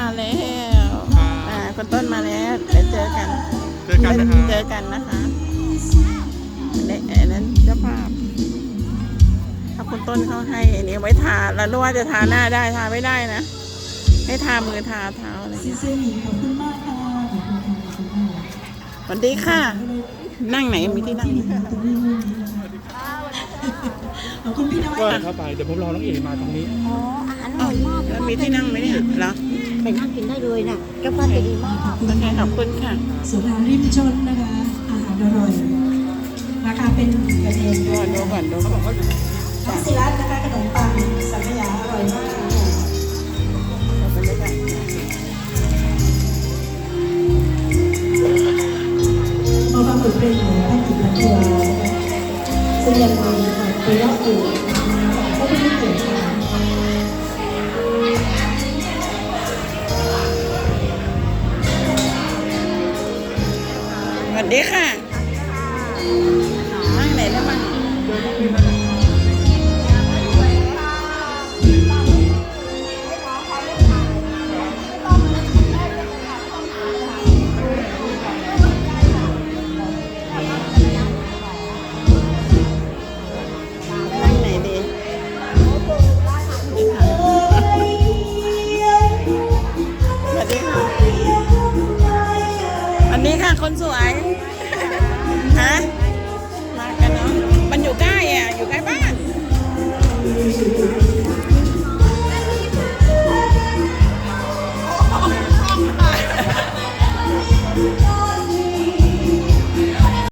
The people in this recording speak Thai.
มาแล้วครับอ่าคุณต้นมาแล้วเดี๋ยวเจอกัน เจอกันนะครับเจอกันนะคะอันนี้อันนั้นเจ้าภาพถ้าคุณต้นเขาให้อันนี้ไว้ทาแล้วนึกว่าจะทาหน้าได้ทาไม่ได้นะ ให้ทามือทาเท้าอะไรอย่างเงี้ยเสื้อหมีขอบคุณมากค่ะขอบคุณค่ะขอบคุณค่ะสวัสดีค่ะ นั่งไหนมีที่นั่งไหมตรงนี้ขอบคุณพี่นวัก็ดเข้าไปเดี๋ยวผมรอน้องเอมาตรงนี้ อ๋ออาหารอร่อยมากแล้วมีที่นั่งไหมเนี่ยเหรอ ไปนั่งกินได้เลยนะเจ้าฟ้าใจดีมากโอเคขอบคุณค่ะสวนอาหารริมชนนะคะ อาหารอร่อย ราคาเป็นกันเองดูด้วยก่อนดูก่อนดูก่อนน้องศิรัตน์นะคะขนมปังสังขยาอร่อยมากค่ะบรรยากาศเอาปลาหมึกเป็นหมูแป้งกินละตัวนะคะซึ่งยังมีไปรอบอยู่ก็ไม่ได้เกี่ยว วัสดีค่ะ ดีค่ะ คนสวย ฮะ มากันเนาะ มันอยู่ใกล้อะ อยู่ใกล้บ้าน